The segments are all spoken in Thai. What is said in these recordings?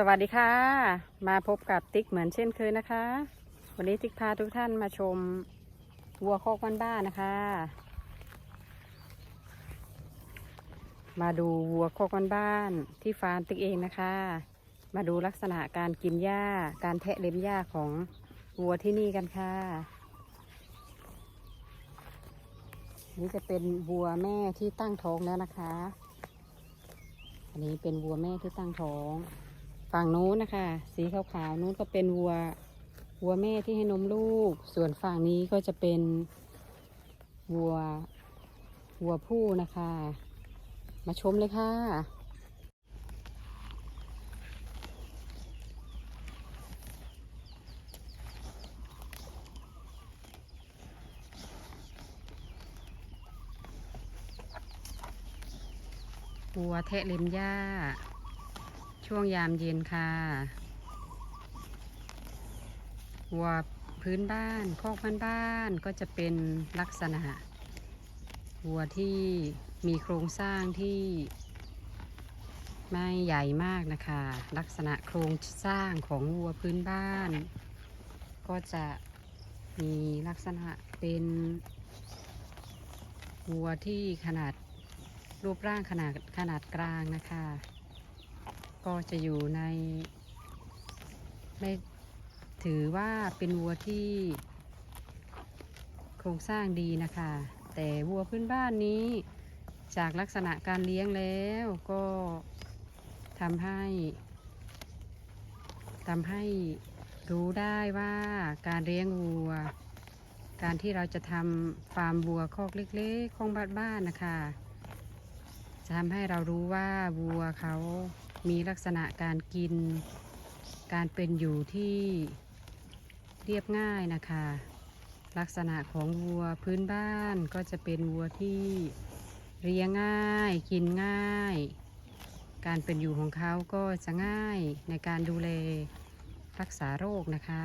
สวัสดีค่ะ มาพบกับติ๊กเหมือนเช่นเคยนะคะ วันนี้ติ๊กพาทุกท่านมาชมวัวคอกบ้านๆนะคะ มาดูวัวคอกบ้านๆที่ฟาร์มติ๊กเองนะคะ มาดูลักษณะการกินหญ้าการแทะเล็มหญ้าของวัวที่นี่กันค่ะ นี่จะเป็นวัวแม่ที่ตั้งท้องแล้วนะคะ อันนี้เป็นวัวแม่ที่ตั้งท้อง ฝั่งโน้นนะคะ สีขาวๆนู้นก็เป็นวัววัวแม่ที่ให้นมลูก ส่วนฝั่งนี้ก็จะเป็นวัววัวผู้นะคะ มาชมเลยค่ะ วัวแทะเล็มหญ้า ช่วงยามเย็นค่ะวัวพื้นบ้านคอกบ้านบ้านก็จะเป็นลักษณะวัวที่มีโครงสร้างที่ไม่ใหญ่มากนะคะ ลักษณะโครงสร้างของวัวพื้นบ้าน ก็จะมีลักษณะเป็นวัวที่ขนาดรูปร่างขนาดขนาดกลางนะคะ ก็จะอยู่ใน ไม่ถือว่าเป็นวัวที่โครงสร้างดีนะคะ แต่วัวพื้นบ้านนี้จากลักษณะการเลี้ยงแล้วก็ทำให้ทำให้รู้ได้ว่าการเลี้ยงวัว การที่เราจะทำฟาร์มวัวคอกเล็กๆของบ้านๆนะคะ จะทำให้เรารู้ว่าวัวเขา มีลักษณะการกิน การเป็นอยู่ที่เรียบง่ายนะคะ ลักษณะของวัวพื้นบ้านก็จะเป็นวัวที่เลี้ยงง่าย กินง่าย การเป็นอยู่ของเขาก็จะง่ายในการดูแลรักษาโรคนะคะ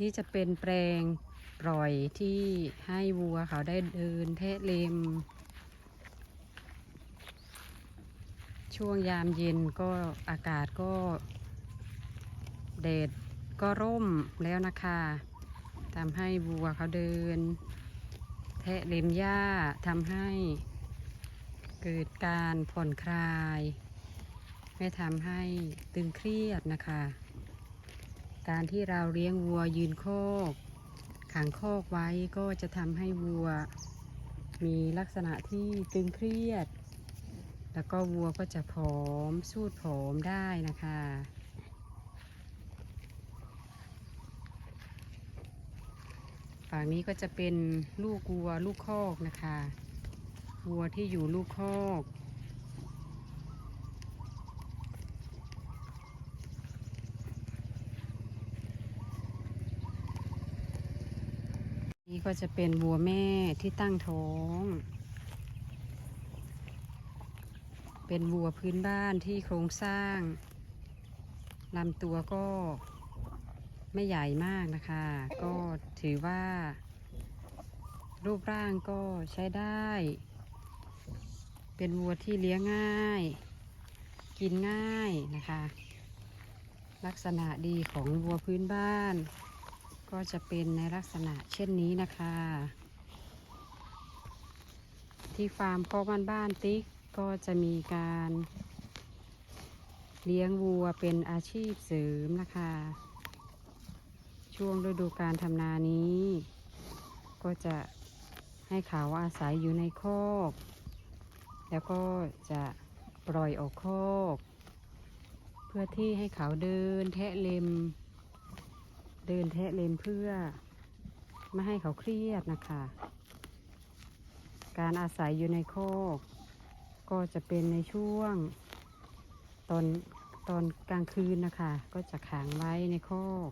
นี่จะเป็นแปลง ปล่อยที่ให้วัวเขาได้เดินเทะเลม ช่วงยามเย็นก็อากาศก็แดดก็ร่มแล้วนะคะทำให้วัวเขาเดิน แทะเลมหญ้าทำให้เกิดการผ่อนคลาย ไม่ทำให้ตึงเครียดนะคะ การที่เราเลี้ยงวัวยืนโคก ขังคอกไว้ก็จะทำให้วัว มีลักษณะที่ตึงเครียด แล้วก็วัวก็จะผอมสูดผอมได้นะคะฝั่งนี้ก็จะเป็นลูกวัวลูกคอกนะคะ วัวที่อยู่ลูกคอก นี่ก็จะเป็นวัวแม่ที่ตั้งท้อง เป็นวัวพื้นบ้านที่โครงสร้างลำตัวก็ไม่ใหญ่มากนะคะ ก็ถือว่า รูปร่างก็ใช้ได้ เป็นวัวที่เลี้ยงง่าย กินง่ายนะคะ ลักษณะดีของวัวพื้นบ้าน ก็จะเป็นในลักษณะเช่นนี้นะคะ ที่ฟาร์มพ่อบ้านบ้านติ๊กก็จะมีการเลี้ยงวัวเป็นอาชีพเสริมนะคะ ช่วงฤดูการทำนานี้ ก็จะให้เขาอาศัยอยู่ในคอก แล้วก็จะปล่อยออกคอก เพื่อที่ให้เขาเดินแทะเล็ม เดินแทะเลนเพื่อ ไม่ให้เขาเครียดนะคะ การอาศัยอยู่ในโคอกก็จะเป็นในช่วง ตอนตอนกลางคืนนะคะ ก็จะขังไว้ในโคอก